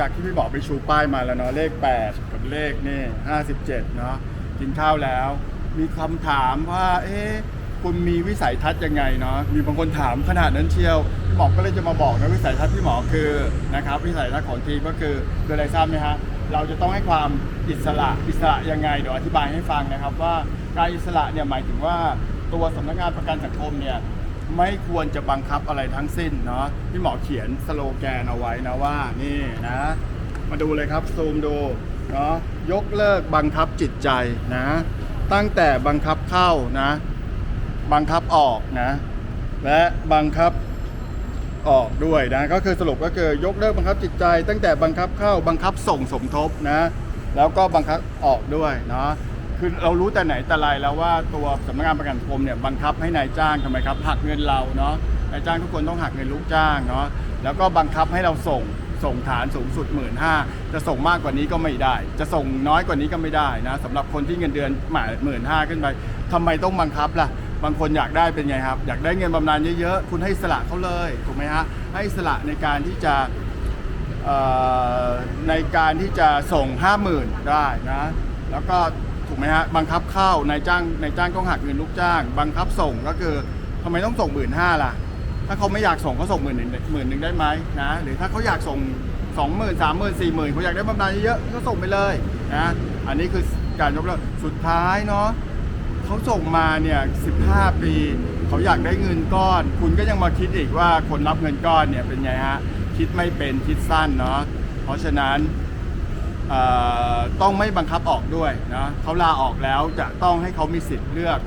จากที่พี่บอกไปชูป้ายมาแล้วเนาะเลข 8 กับเลขนี่57 เนาะกินข้าวแล้ว มีคำถามว่า เอ๊ะคุณมีวิสัยทัศน์ยังไงเนาะมีบางคนถามขนาดนั้นเชียวพี่หมอก็เลยจะมาบอกนะวิสัยทัศน์พี่หมอคือนะครับวิสัยทัศน์ของทีมก็คือคืออะไรทราบไหมฮะเราจะต้องให้ความอิสระอิสระยังไงเดี๋ยวอธิบายให้ฟังนะครับว่าการอิสระเนี่ยหมายถึงว่าตัวสำนักงานประกันสังคมเนี่ย ไม่ควรจะบังคับอะไรทั้งสิ้นเนาะพี่หมอเขียนสโลแกนเอาไว้นะว่านี่นะ มาดูเลยครับซูมดูเนาะยกเลิกบังคับจิตใจนะ ตั้งแต่บังคับเข้านะ บังคับออกนะ และบังคับออกด้วยนะก็คือสรุปก็คือยกเลิกบังคับจิตใจ ตั้งแต่บังคับเข้าบังคับส่งสมทบนะ แล้วก็บังคับออกด้วยเนาะ คือเรารู้แต่ไหนแต่ไรแล้วว่าตัวสำนักงานประกันสังคมเนี่ยบังคับให้นายจ้างทำไมครับหักเงินเราเนาะนายจ้างทุกคนต้องหักเงินลูกจ้างเนาะแล้วก็บังคับให้เราส่งส่งฐานสูงสุด 1 5ื่นจะส่งมากกว่านี้ก็ไม่ได้ จะส่งน้อยกว่านี้ก็ไม่ได้นะสำหรับคนที่เงินเดือนหมาหมื่นห้าขึ้นไปทำไมต้องบังคับล่ะ บางคนอยากได้เป็นไงครับ อยากได้เงินบำนาญเยอะๆ คุณให้อิสละเขาเลยถูกไหมฮะให้อิสละในการที่จะเอ่อในการที่จะส่ง 50,000 ได้นะ แล้วก็ ไหมฮะบังคับเข้านายจ้างนายจ้างต้องหักเงินลูกจ้าง บังคับส่งก็คือทำไมต้องส่งหมื่นห้าล่ะ ถ้าเขาไม่อยากส่งเขาส่งหมื่นหนึ่งหมื่นหนึ่งได้ไหมนะหรือถ้าเขาอยากส่งสองหมื่นสามหมื่นสี่หมื่นเขาอยากได้บำนาญเยอะก็ส่งไปเลยนะอันนี้คือการยกเลิกสุดท้ายเนาะเขาส่งมาเนี่ย15ปีเขาอยากได้เงินก้อน คุณก็ยังมาคิดอีกว่าคนรับเงินก้อนเนี่ยเป็นไงฮะคิดไม่เป็นคิดสั้นเนาะเพราะฉะนั้น ต้องไม่บังคับออกด้วยนะเขาลาออกแล้วจะต้องให้เขามีสิทธิ์เลือก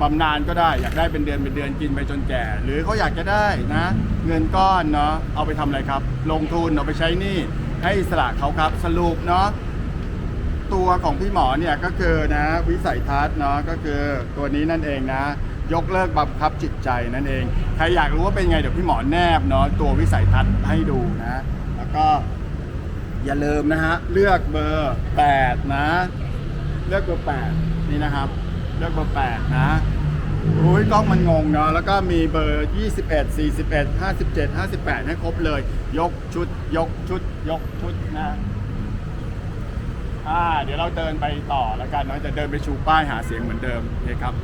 บำนาญก็ได้อยากได้เป็นเดือนเป็นเดือนกินไปจนแก่ หรือเขาอยากจะได้นะ เงินก้อนเนาะเอาไปทำอะไรครับ ลงทุนเอาไปใช้หนี้ให้อิสระเขาครับสรุปเนาะตัวของพี่หมอเนี่ยก็คือนะวิสัยทัศน์เนาะก็คือตัวนี้นั่นเองนะ ยกเลิกบังคับจิตใจนั่นเอง ใครอยากรู้ว่าเป็นไงเดี๋ยวพี่หมอแนบเนาะตัววิสัยทัศน์ให้ดูนะ แล้วก็ อย่าลืมนะฮะ เลือกเบอร์ 8 นะ เลือกเบอร์ 8 นี่นะครับ เลือกเบอร์ 8 นะโอ้ยกล้องมันงงเนาะแล้วก็มีเบอร์ 21 41 57 58 ให้ครบเลย ยกชุด ยกชุด ยกชุดนะอ่าเดี๋ยวเราเดินไปต่อแล้วกันเนาะจะเดินไปชูป้ายหาเสียงเหมือนเดิมโอเคครับ